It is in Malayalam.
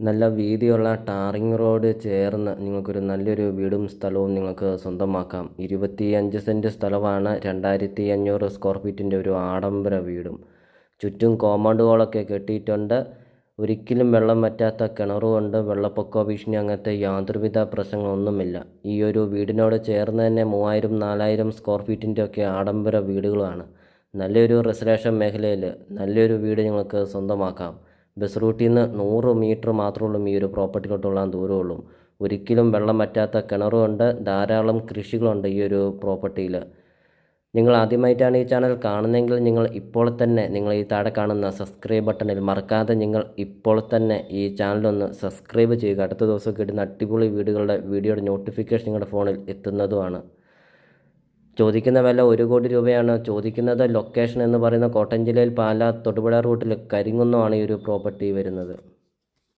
നല്ല വീതിയുള്ള ടാറിങ് റോഡ് ചേർന്ന് നിങ്ങൾക്കൊരു നല്ലൊരു വീടും സ്ഥലവും നിങ്ങൾക്ക് സ്വന്തമാക്കാം. ഇരുപത്തിയഞ്ച് സെന്റ് സ്ഥലമാണ് രണ്ടായിരത്തി അഞ്ഞൂറ് സ്ക്വയർ ഫീറ്റിന്റെ ഒരു ആഡംബര വീടും. ചുറ്റും കോമ്പൗണ്ടുകളൊക്കെ കെട്ടിയിട്ടുണ്ട്. ഒരിക്കലും വെള്ളം വറ്റാത്ത കിണറുമുണ്ട് വെള്ളപ്പൊക്കോ ഭീഷണി അങ്ങനത്തെ യാതൊരുവിധ പ്രശ്നങ്ങളൊന്നുമില്ല. ഈ ഒരു വീടിനോട് ചേർന്ന് തന്നെ മൂവായിരം നാലായിരം സ്ക്വയർ ഫീറ്റിന്റെ ഒക്കെ ആഡംബര വീടുകളാണ്. നല്ലൊരു റെസിഡൻഷ്യൽ മേഖലയിൽ നല്ലൊരു വീട് നിങ്ങൾക്ക് സ്വന്തമാക്കാം. ബസ് റൂട്ടിൽ നിന്ന് നൂറ് മീറ്റർ മാത്രമുള്ളൂ ഈ ഒരു പ്രോപ്പർട്ടിയിലോട്ടുള്ള ദൂരമുള്ളൂ. ഒരിക്കലും വെള്ളം വറ്റാത്ത കിണറുമുണ്ട് ധാരാളം കൃഷികളുണ്ട് ഈ ഒരു പ്രോപ്പർട്ടിയിൽ നിങ്ങൾ ആദ്യമായിട്ടാണ് ഈ ചാനൽ കാണുന്നതെങ്കിൽ നിങ്ങൾ ഇപ്പോൾ തന്നെ നിങ്ങൾ ഈ താഴെ കാണുന്ന സബ്സ്ക്രൈബ് ബട്ടണിൽ മറക്കാതെ നിങ്ങൾ ഇപ്പോൾ തന്നെ ഈ ചാനലൊന്ന് സബ്സ്ക്രൈബ് ചെയ്യുക. അടുത്ത ദിവസം കിട്ടുന്ന അടിപൊളി വീടുകളുടെ വീഡിയോയുടെ നോട്ടിഫിക്കേഷൻ നിങ്ങളുടെ ഫോണിൽ എത്തുന്നതുമാണ്. ചോദിക്കുന്ന വില ഒരു കോടി രൂപയാണ്. ചോദിക്കുന്നത് ലൊക്കേഷൻ എന്ന് പറയുന്ന കോട്ടയം ജില്ലയിൽ പാല തൊടുപുഴ റൂട്ടിൽ കരിങ്കുന്നമാണ് ഈ ഒരു പ്രോപ്പർട്ടി വരുന്നത്.